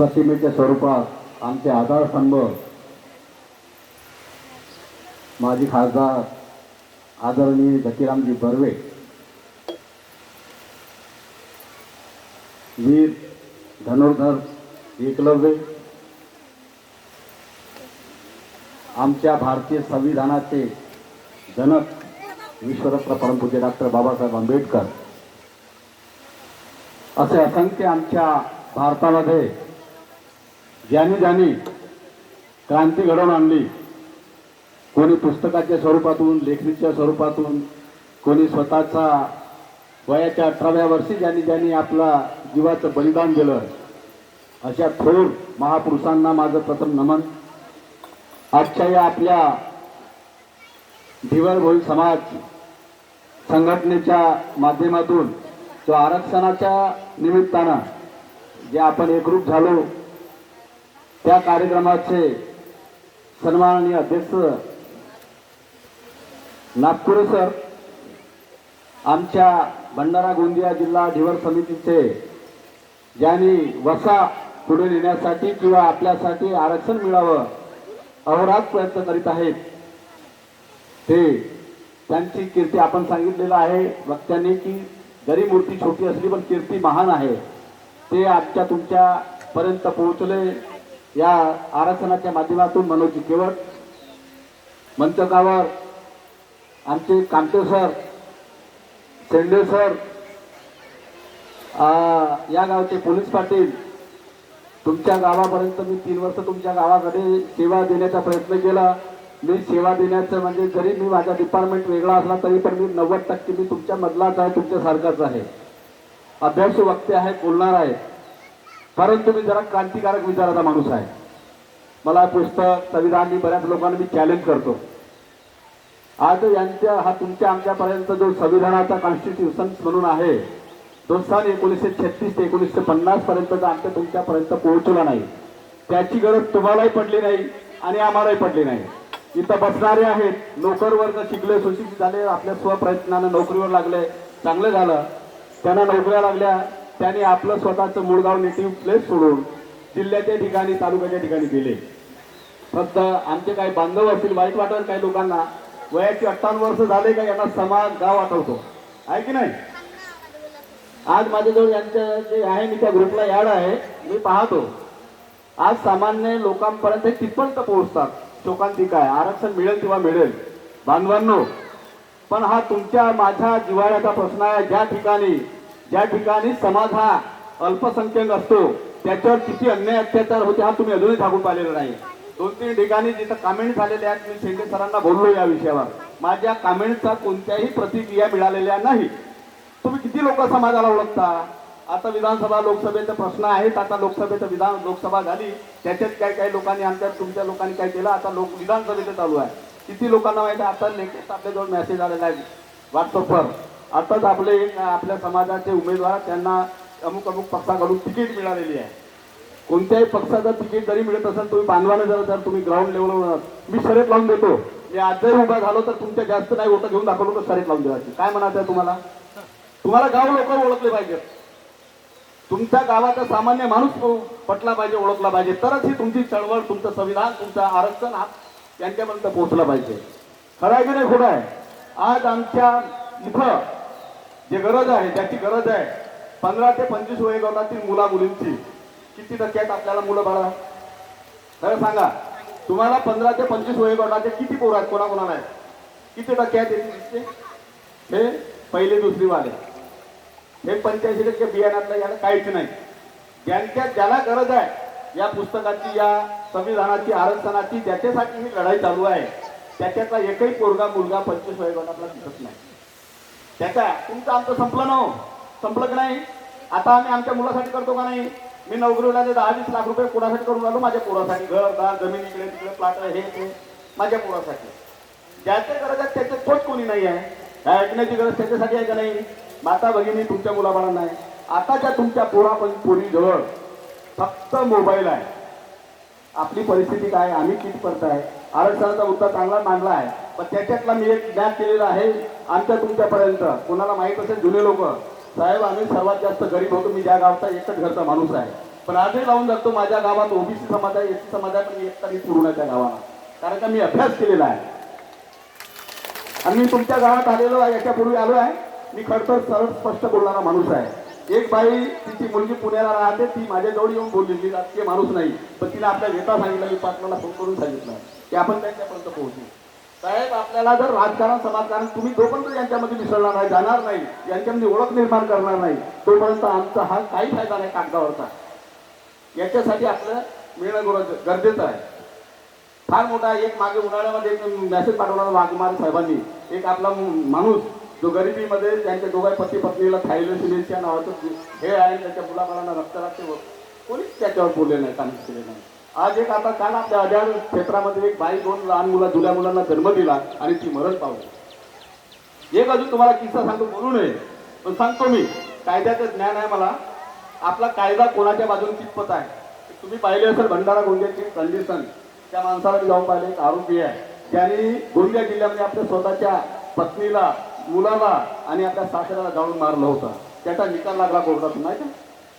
प्रतिमेच्या स्वरूपात आमचे आधारस्तंभ माजी खासदार आदरणीय जकीरामजी बर्वे वीर धनुर्धर एकलव्य आमच्या भारतीय संविधानाचे जनक विश्वरत्न परमपूज्य डॉक्टर बाबासाहेब आंबेडकर असे असंख्य आमच्या भारतामध्ये ज्याने ज्याने क्रांती घडवून आणली कोणी पुस्तकाच्या स्वरूपातून लेखणीच्या स्वरूपातून कोणी स्वतःचा वयाच्या अठराव्या वर्षी ज्यांनी ज्यांनी आपला जीवाचं बलिदान दिलं अशा थोर महापुरुषांना माझं प्रथम नमन. आजच्या या आपल्या धिवरभोई समाज संघटनेच्या माध्यमातून जो आरक्षणाच्या निमित्तानं जे आपण एकरूप झालो त्या कार्यक्रमाचे सन्माननीय अध्यक्ष नागपूर सर आमच्या भंडारा गोंदिया जिल्हा धिवर समितीचे ज्यांनी वसा पुढे नेण्यासाठी किंवा आपल्यासाठी आरक्षण मिळावं अहोरात प्रयत्न करीत आहेत. ते त्यांची कीर्ती आपण सांगितलेलं आहे वक्त्यांनी की जरी मूर्ती छोटी असली पण कीर्ती महान आहे. ते आजच्या तुमच्यापर्यंत पोहोचले. या आरक्षणाच्या माध्यमातून मनोज केवळ मंचकावर आमचे कामते सर शेंडे सर आ, या गावचे पोलीस पाटील तुमच्या गावापर्यंत मी तीन वर्ष तुमच्या गावाकडे सेवा देण्याचा प्रयत्न केला. मी सेवा देण्याचं म्हणजे जरी मी माझा डिपार्टमेंट वेगळा असला तरी पण मी नव्वद टक्के मी तुमच्या मधलाच आहे तुमच्यासारखाच आहे. अभ्यास वक्ते आहे बोलणार आहे परंतु मी जरा क्रांतिकारक विचाराचा माणूस आहे. मला पुस्तक संविधान मी बऱ्याच लोकांना मी चॅलेंज करतो. आज यांच्या हा तुमच्या आमच्यापर्यंत जो संविधानाचा कॉन्स्टिट्यूशन म्हणून आहे तो सन एकोणीसशे छत्तीस ते एकोणीसशे पन्नास पर्यंत आमच्या तुमच्यापर्यंत पोहोचला नाही. त्याची गरज तुम्हालाही पडली नाही आणि आम्हालाही पडली नाही. इथं बसणारे आहेत नोकर वर्ग शिकले सुशिक्षित झाले आपल्या स्वप्रयत्नानं नोकरीवर लागले चांगलं झालं. त्यांना नोकऱ्या लागल्या त्यांनी आपलं स्वतःचं मुळगाव नेटिव्ह प्लेस सोडून जिल्ह्याच्या ठिकाणी तालुक्याच्या ठिकाणी गेले फक्त आमचे काही बांधव असतील वाईट वाटेल काही लोकांना वयाची अठ्ठावन्न वर्ष झाले का यांना समाज गाव आठवतो. आहे की नाही? आज माझ्याजवळ यांचं जे आहे मी त्या ग्रुपला याड आहे मी पाहतो. आज सामान्य लोकांपर्यंत हे तिथपर्यंत पोहोचतात. शोकांती काय आरक्षण मिळेल किंवा मिळेल. बांधवांनो पण हा तुमच्या माझ्या जिव्हाळ्याचा प्रश्न आहे ज्या ठिकाणी ज्या ठिकाणी समाज हा अल्पसंख्याक असतो त्याच्यावर किती अन्याय अत्याचार होते हा तुम्ही अजूनही थांबून पाहिलेला नाही. दोन तीन ठिकाणी जिथं कामेंट झालेले आहेत मी शेंडे सरांना बोललो या विषयावर. माझ्या कामेंटचा कोणत्याही प्रतिक्रिया मिळालेल्या नाही. तुम्ही किती लोक समाजाला ओळखता? आता विधानसभा लोकसभेचा प्रश्न आहेत आता लोकसभेचं विधान लोकसभा झाली त्याच्यात काय काही लोकांनी आमच्या तुमच्या लोकांनी काय केलं आता लोक विधानसभेचं चालू आहे. किती लोकांना माहिती आहे? आता लेटेस्ट आपल्याजवळ मेसेज आलेला आहे व्हॉट्सअपवर आताच आपले आपल्या समाजाचे उमेदवार त्यांना अमुक अमुक पक्षाकडून तिकीट मिळालेली आहे. कोणत्याही पक्षाचं तिकीट जरी मिळत असेल तुम्ही बांधवानं जर जर तुम्ही ग्राउंड लेवलवर मी शर्यत लावून देतो. मी आज जरी उभा झालो तर तुमच्या जास्त नाही होतं घेऊन दाखवलो तर शर्यत लावून देवायची काय म्हणायचं आहे तुम्हाला? तुम्हाला गाव लोक ओळखले पाहिजेत. तुमच्या गावाचा सामान्य माणूस पटला पाहिजे ओळखला पाहिजे. तरच ही तुमची चळवळ तुमचं संविधान तुमचं आरक्षण हा यांच्यापर्यंत पोहोचला पाहिजे. खरं आहे की नाही खोटं आहे? आज आमच्या इथं जे गरज आहे ज्याची गरज आहे. पंधरा ते पंचवीस वयोगटातील मुला मुलींची किती टक्के आहेत आपल्याला मुलं बाळा? खरं सांगा. तुम्हाला पंधरा ते पंचवीस वयोगटाचे किती पोर आहेत? कोणाकोणाला आहेत? किती टक्के आहेत हे पहिले दुसरी वाले हे पंच्याऐंशी टक्के बियाण्यातलं याला काहीच नाही. ज्यांच्या ज्याला गरज आहे या पुस्तकाची या संविधानाची आरक्षणाची ज्याच्यासाठी ही लढाई चालू आहे. त्याच्यातला एकही पोरगा मुलगा पंचवीस वयोगटातला दिसत नाही. त्याचा तुमचं आमचं संपलं ना हो? संपलं की नाही? आता आम्ही आमच्या मुलासाठी करतो का नाही? मी नोकरीला दहा वीस लाख रुपये कोणासाठी करून आलो? माझ्या पोरासाठी. घर दार जमीन इकडे तिकडे प्लाट हे ते. माझ्या पोरासाठी. ज्याच्या गरज आहे त्याच्यात तोच कोणी नाही आहे. ऐकण्याची गरज त्याच्यासाठी आहे का नाही? माता भगिनी तुमच्या मुलाबाळांना आहे. आताच्या तुमच्या पोरा पण पोरीजवळ फक्त मोबाईल आहे. आपली परिस्थिती काय आम्ही कितपर्यंत आहे. आरक्षणाचा मुद्दा चांगला मांडला आहे. पण त्याच्यातला मी एक ज्ञान केलेला आहे आमच्या तुमच्यापर्यंत. कोणाला माहीत असेल जुने लोक? साहेब आम्ही सर्वात जास्त गरीब होतो. मी ज्या गावचा एकच घरचा माणूस आहे. पण आजही लावून जातो माझ्या गावात ओबीसी समाज आहे एससी समाज आहे पण मी एकटा मी पुरून आहे त्या गावाला. कारण का मी अभ्यास केलेला आहे. आणि मी तुमच्या गावात आलेलो आहे याच्यापूर्वी आलो आहे. मी खडतर सरळ स्पष्ट बोलणारा माणूस आहे. एक बाई तिची मुलगी पुण्याला राहते ती माझ्याजवळ येऊन बोलली मी राजकीय माणूस नाही. पण तिला आपल्या नेता सांगितलं मी पाटलाला फोन करून सांगितलं. की आपण त्यांच्यापर्यंत पोहोचू साहेब आपल्याला जर राजकारण समाजकारण तुम्ही जोपर्यंत यांच्यामध्ये मिसळणार नाही जाणार नाही यांच्यामध्ये ओळख निर्माण करणार नाही तोपर्यंत आमचा हा काही फायदा नाही कागदावरचा. याच्यासाठी आपलं मिळणं गरजेचं आहे. फार मोठा एक मागे उन्हाळ्यामध्ये एक मेसेज पाठवला वाघमार साहेबांनी. एक आपला माणूस जो गरिबीमध्ये त्यांच्या दोघा पती पत्नीला थायलोसिलेसिया नावाचं हे आहे त्याच्या मुलाबाळांना रक्त कोणीच त्याच्यावर बोलले नाही काहीच केले नाही. आज एक आता काल आपल्या अड्याळ क्षेत्रामध्ये एक बाई दोन लहान मुला जुल्या मुलांना जन्म दिला आणि ती मरण पावली. एक अजून तुम्हाला किस्सा सांगतो बोलू नये. पण सांगतो मी कायद्याचं ज्ञान आहे मला. आपला कायदा कोणाच्या बाजूने कितपत आहे? तुम्ही पाहिले असेल भंडारा गोंदियाची कंडिशन त्या माणसाला मी जाऊन पाहिले एक आरोपी आहे. त्यांनी गोंदिया जिल्ह्यामध्ये आपल्या स्वतःच्या पत्नीला मुलाला आणि आपल्या सासऱ्याला जाऊन मारलं होतं. त्याचा निकाल लागला कोर्टातून नाही का?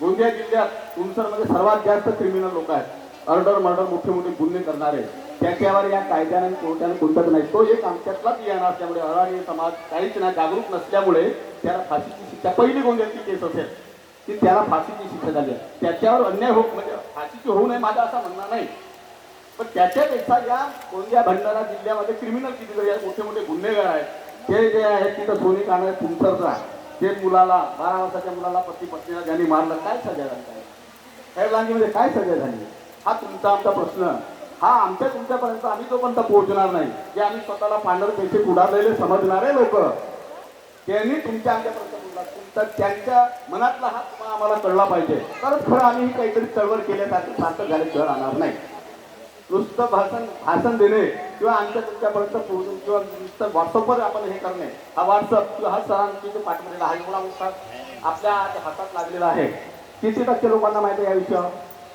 गोंदिया जिल्ह्यात तुमसरमध्ये सर्वात जास्त क्रिमिनल लोक आहेत. अर्डर मर्डर मोठे मोठे गुन्हे करणारे. त्याच्यावर या कायद्याने कोर्टाने कोणताच नाही तो एक आमच्यातलाच येणार असल्यामुळे अराणी समाज काहीच नाही जागरूक नसल्यामुळे त्याला फाशीची शिक्षा पहिली गोंदियाची केस असेल की त्याला फाशीची शिक्षा झाली आहे. त्याच्यावर अन्याय हो म्हणजे फाशीची होऊ नये माझा असा म्हणणं नाही. पण त्याच्यापेक्षा या गोंदिया भंडारा जिल्ह्यामध्ये क्रिमिनल किती मोठे मोठे गुन्हेगार आहेत. ते जे आहेत तिथं सोनी काढा तुमसरचा ते मुलाला बारा वर्षाच्या मुलाला पती पत्नीला ज्यांनी मारलं काय सजा झाली? काय लांगीमध्ये काय सजा झाली? हा तुमचा आमचा प्रश्न. हा आमच्या तुमच्यापर्यंत आम्ही तोपर्यंत पोहोचणार नाही. जे आम्ही स्वतःला पांढर पैसे उडारलेले समजणारे लोक त्यांनी तुमच्या आमच्यापर्यंत बोलला. तुमचा त्यांच्या मनातला हा तुम्हाला आम्हाला कळला पाहिजे. तरच खरं आम्ही काहीतरी चळवळ केल्यासारखं सार्थक शहर राहणार नाही. नुसतं भाषण भाषण देणे किंवा आमच्या तुमच्यापर्यंत पोहोचून किंवा नुसतं व्हॉट्सअपवर आपण हे करणे हा व्हॉट्सअप किंवा हा सरांची जो पाठवलेला हा एवढा मोठा आपल्या हातात लागलेला आहे. किती टक्के लोकांना माहिती आहे या विषयावर?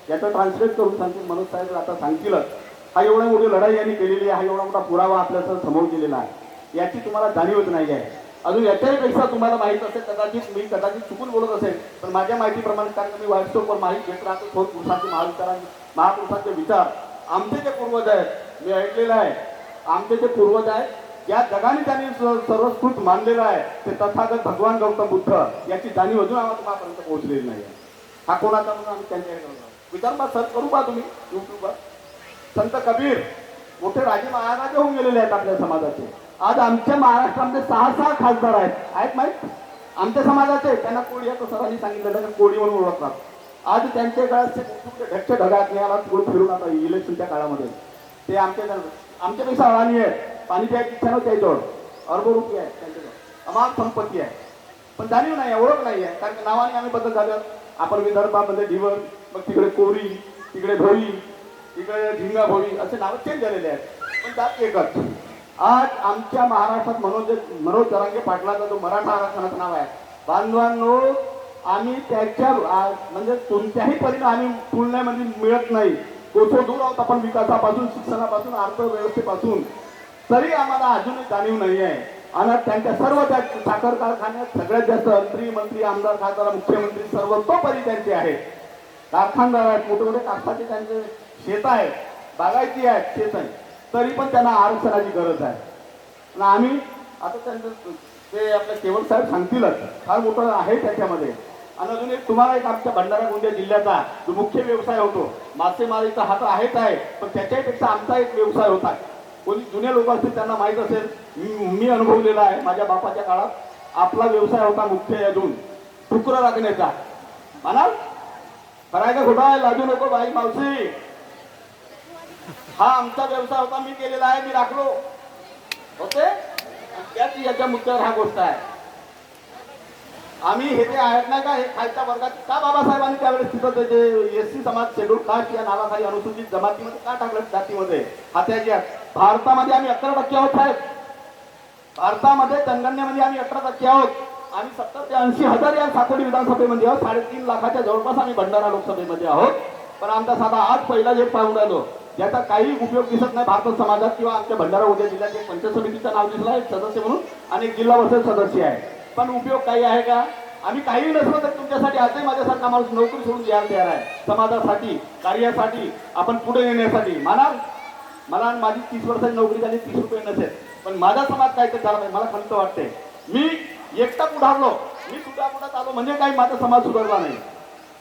याचं ट्रान्सलेट करून सांगतील मनोज साहेब आता सांगतीलच हा एवढा मोठी लढाई यांनी केलेली आहे हा एवढा मोठा पुरावा आपल्याचा समोर केलेला आहे. याची तुम्हाला जाणीवच नाही आहे. अजून याच्याहीपेक्षा तुम्हाला माहीत असेल कदाचित मी कदाचित चुकून बोलत असेल पण माझ्या माहितीप्रमाणे कारण मी व्हॉट्सअपवर माहिती घेत राहतो थोर पुरुषांचे महाविचारांचे महापुरुषांचे विचार. आमचे जे पूर्वज आहेत मी ऐकलेलं आहे आमचे जे पूर्वज आहेत ज्या जगाने त्यांनी सर्वस्कृत मानलेलं आहे ते तथागत भगवान गौतम बुद्ध याची जाणीव अजून आम्हाला तुम्हापर्यंत पोहोचलेली नाही आहे. हा कोणाचा म्हणून आम्ही त्यांच्याकडे करतो विचार सर्च करू का तुम्ही युट्यूबवर संत कबीर मोठे राजे महाराज होऊन गेलेले आहेत आपल्या समाजाचे. आज आमच्या महाराष्ट्रामध्ये सहा सहा खासदार आहेत. आहेत माहीत? आमच्या समाजाचे त्यांना कोळी आहे तो सरांनी सांगितलं त्यांना कोळी म्हणून ओळखतात. आज त्यांच्या काळात ढगच्या ढगात निघाला तिकडून फिरून आता इलेक्शनच्या काळामध्ये. ते आमच्या आमच्यापेक्षा अडाणी आहेत. पाणी प्यायची इच्छा नव्हती त्याच्यावर अर्ब रुपये आहेत त्यांच्याजवळ अमाप संपत्ती आहे. पण जाणीव नाही आहे, ओळख नाही आहे. कारण की नावाने आम्ही बदल झालं. आपण विदर्भामध्ये ढिवळ मग तिकडे कोरी तिकडे भोई तिकडे झिंगा भोई असे नावं चेंज झालेले आहेत. पण त्यात एकच. आज आमच्या महाराष्ट्रात मनोज मनोज जरांगे पाटलाचा जो मराठा आरक्षणाचं नाव आहे. बांधवांनो आम्ही त्याच्या म्हणजे कोणत्याही परिणाम आम्ही तुलनेमध्ये म्हणजे मिळत नाही. कोसो दूर आहोत आपण विकासापासून शिक्षणापासून अर्थव्यवस्थेपासून. तरी आम्हाला अजूनही जाणीव नाही आहे. आणि त्यांच्या सर्व त्या साखर कारखान्यात सगळ्यात जास्त मंत्री मंत्री आमदार खासदार मुख्यमंत्री सर्वतोपरी त्यांचे आहेत. कारखानदार आहेत मोठे मोठे कापसाचे त्यांचे शेत आहेत बागायती आहेत शेत आहे. तरी पण त्यांना आरक्षणाची गरज आहे. आणि आम्ही आता त्यांचं ते आपल्या केवळ साहेब सांगतीलच. फार मोठं आहे त्याच्यामध्ये. आणि अजून एक तुम्हाला एक आमच्या भंडारा गोंदिया जिल्ह्याचा जो मुख्य व्यवसाय होतो मासेमारीचा हा तर आहेच आहे पण त्याच्यापेक्षा आमचा एक व्यवसाय होता. कोणी जुने लोक असतील त्यांना माहीत असेल मी अनुभवलेला आहे माझ्या बापाच्या काळात आपला व्यवसाय होता मुख्य अजून टुकर राखण्याचा म्हणाल? खराय का खोटा आहे? लाजू नको बाई मावशी. हा आमचा व्यवसाय होता मी केलेला आहे मी राखलो. होते? त्याच याच्या मुद्द्यावर हा गोष्ट आहे. आम्ही हे जे आहेत नाही का हे खालच्या वर्गात का बाबासाहेबांनी त्यावेळेस तिथं ते जे एस सी समाज शेड्यूल कास्ट या नावाखाली अनुसूचित जमातीमध्ये का टाकलं जातीमध्ये? हा भारतामध्ये आम्ही अकरा टक्के आहोत साहेब. भारतामध्ये जनगणनेमध्ये आम्ही अकरा टक्के आहोत. आम्ही सत्तर ते ऐंशी हजार या साकोली विधानसभेमध्ये आहोत. साडेतीन लाखाच्या जवळपास आम्ही भंडारा लोकसभेमध्ये आहोत. पण आमचा साधा आज पहिला जे पाहून राहिलो ज्याचा काही उपयोग दिसत नाही भारत समाजात किंवा आमच्या भंडारा उद्या जिल्ह्यात एक पंचायत समितीचं नाव दिसलं आहे सदस्य म्हणून आणि जिल्हा परिषद सदस्य आहे. पण उपयोग काही आहे का? आम्ही काही नसलो तर तुमच्यासाठी आजही माझ्यासारखा माणूस नोकरी सोडून द्यायला तयार आहे. समाजासाठी कार्यासाठी आपण पुढे येण्यासाठी मला मला माझी तीस वर्षाची नोकरी झाली तीस रुपये नसेल. पण माझा समाज काय तर झाला पाहिजे मला खंत वाटते. मी एकटा पुढारलो मी सुद्धा पुढात आलो म्हणजे काही माझा समाज सुधारला नाही.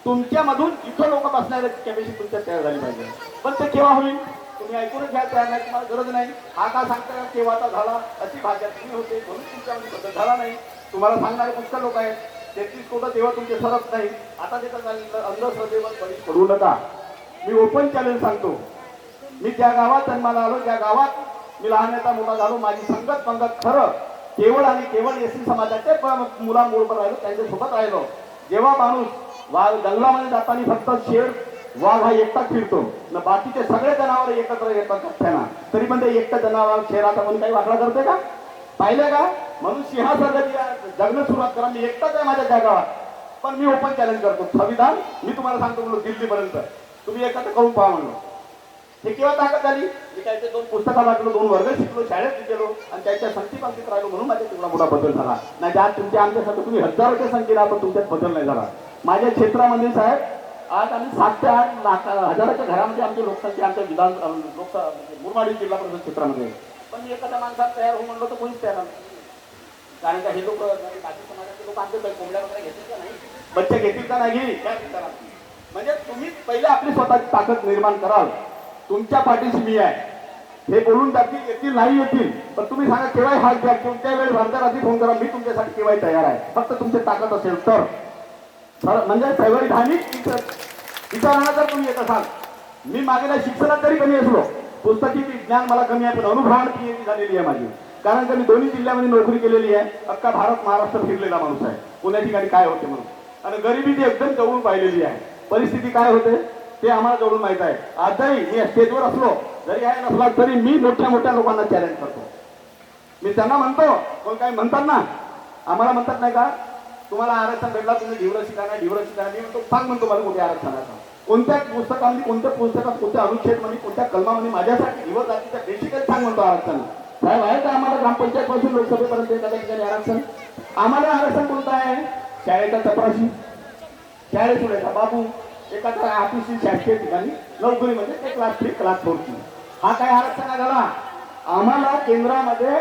तुमच्यामधून इथं लोक बसणारे कॅपॅसिटी तुमच्या तयार झाली पाहिजे. पण ते केव्हा होईल? तुम्ही ऐकूनच घ्या तयार नाही तुम्हाला गरज नाही. हा का सांगता केव्हाचा झाला? अशी भाषा तुम्ही होते म्हणून तुमच्यामध्ये बदल झाला नाही. तुम्हाला सांगणारे पुष्कळ लोक आहेत. तेहतीस कोटं तेव्हा तुमचे सरत नाही. आता तिथं अंधश्रद्धेवर बळी नका. मी ओपन चॅलेंज सांगतो. मी त्या गावात जन्माला आलो त्या गावात मी लहानाचा मोठा झालो माझी संगत पंगत खरं केवळ आणि केवळ एस सी समाजाचे मुलांबरोबर राहिलो त्यांच्यासोबत राहिलो. जेव्हा माणूस वाघ जंगलामध्ये जाताना फक्त शेर वाघ हा एकटा फिरतो. न बाकीचे सगळे जनावर एकत्र येतात कथ्याना. तरी पण ते एकटं जनावर शेराचा म्हणून काही वाकडा करते का? पाहिलं का? म्हणून सिंहासारखं जगणं सुरुवात करा. मी एकटाच आहे माझ्या त्या पण मी ओपन चॅलेंज करतो. संविधान मी तुम्हाला सांगतो म्हणलो दिल्लीपर्यंत. तुम्ही एकत्र करून पहा म्हणलो हे केव्हा ताकद झाली? मी काय ते दोन पुस्तकं वाटलो दोन वर्ग शिकलो शाळेत गेलो आणि त्याच्या संगती पंक्तीत राहिलो म्हणून माझ्या तेवढा मोठा बदल झाला. नाही आज तुमच्या आमच्यासाठी तुम्ही हजारोच्या संख्येला आपण तुमच्यात बदल नाही झाला. माझ्या क्षेत्रामध्ये साहेब आज आम्ही सात ते आठ लाख हजाराच्या घरामध्ये आमची लोकसंख्या आमच्या विधान लोकसभा मुरमाडी जिल्हा परिषद क्षेत्रामध्ये. आहे. पण मी एखाद्या माणसात तयार होऊ म्हणलं तर कोणीच तयार नाही. कारण का हे लोक म्हणजे बाकी समाजाचे लोक आमचे कोंबड्या वगैरे घेतील का नाही? बच्चे घेतील का नाही? म्हणजे तुम्ही पहिले आपली स्वतःची ताकद निर्माण कराल. तुमच्या पाठीशी मी आहे. हे बोलून टाकतील येतील नाही येतील. पण तुम्ही सांगा केव्हाही हात घ्या कोणत्या वेळी भारतात आधी फोन करा. मी तुमच्यासाठी केव्हाही तयार आहे. फक्त तुमची ताकद असेल तर. म्हणजे धानी विचारांना जर तुम्ही येत असाल. मी मागेल्या शिक्षणात जरी कमी असलो. पुस्तकी ज्ञान मला कमी आहे पण अनुभवान झालेली आहे माझी. कारण का मी दोन्ही जिल्ह्यामध्ये नोकरी केलेली आहे. अख्खा भारत महाराष्ट्र फिरलेला माणूस आहे. पुण्या ठिकाणी काय होते म्हणून. आणि गरिबी ती एकदम जवळून पाहिलेली आहे. परिस्थिती काय होते? ते आम्हाला जवळून माहीत आहे. आजही मी स्टेजवर असलो जरी आहे नसला तरी मी मोठ्या मोठ्या लोकांना चॅलेंज करतो. मी त्यांना म्हणतो कोण काय म्हणतात ना आम्हाला म्हणतात नाही का तुम्हाला आरक्षण भेटला तुम्ही ढिवरं काय नाही ढिवरं शिका मी म्हणतो सांग म्हणतो मला कुठे आरक्षणाचा. कोणत्या पुस्तकामध्ये कोणत्या पुस्तकात कोणत्या अनुच्छेदमध्ये कोणत्या कलमामध्ये माझ्यासाठी ढिवर जातीच्या बेसिकच सांग म्हणतो आरक्षण. साहेब आहे का आम्हाला ग्रामपंचायत पासून लोकसभेपर्यंत एखाद्या ठिकाणी आरक्षण. आम्हाला आरक्षण कोणतं आहे? शाळेचा तपासी शाळेत सोडायचा बाबू एखादा ऑफिसची शासकीय ठिकाणी नोकरी म्हणजे ते क्लास थ्री क्लास फोरची हा काय आरक्षण आहे झाला? आम्हाला केंद्रामध्ये